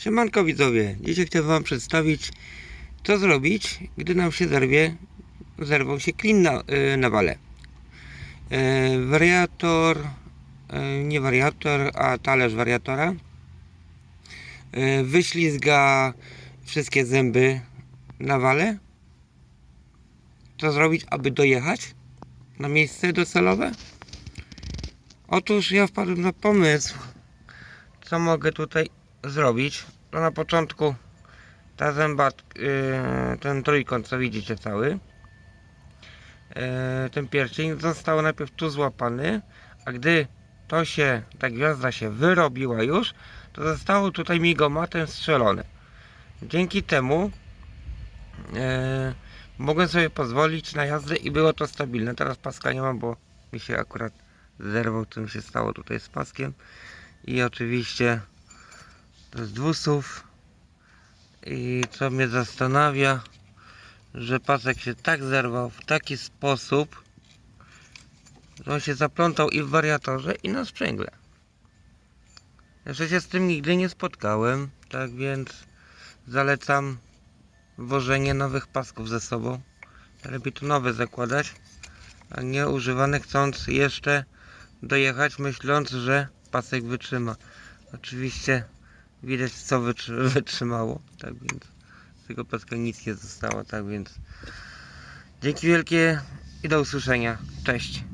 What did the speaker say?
Siemanko widzowie, dzisiaj chcę wam przedstawić co zrobić, gdy nam się zerwie, zerwał się klin na, y, na wale. Y, wariator, y, nie wariator, a talerz wariatora y, wyślizga wszystkie zęby na wale. Co zrobić, aby dojechać na miejsce docelowe? Otóż ja wpadłem na pomysł, co mogę tutaj zrobić. To na początku ta zęba, yy, ten trójkąt, co widzicie cały, yy, ten pierścień został najpierw tu złapany, a gdy to się, ta gwiazda się wyrobiła już, to zostało tutaj migomatem strzelone. Dzięki temu yy, mogłem sobie pozwolić na jazdę i było to stabilne. Teraz paska nie mam, bo mi się akurat zerwał, co mi się stało tutaj z paskiem. I oczywiście to jest dwusów. I co mnie zastanawia, że pasek się tak zerwał w taki sposób, że on się zaplątał i w wariatorze i na sprzęgle. Jeszcze się z tym nigdy nie spotkałem, tak więc zalecam wożenie nowych pasków ze sobą. Lepiej tu nowe zakładać, a nie używane chcąc jeszcze dojechać myśląc, że pasek wytrzyma. Oczywiście widać co wytrzy- wytrzymało, tak więc z tego paska nic nie zostało, tak więc dzięki wielkie i do usłyszenia. Cześć.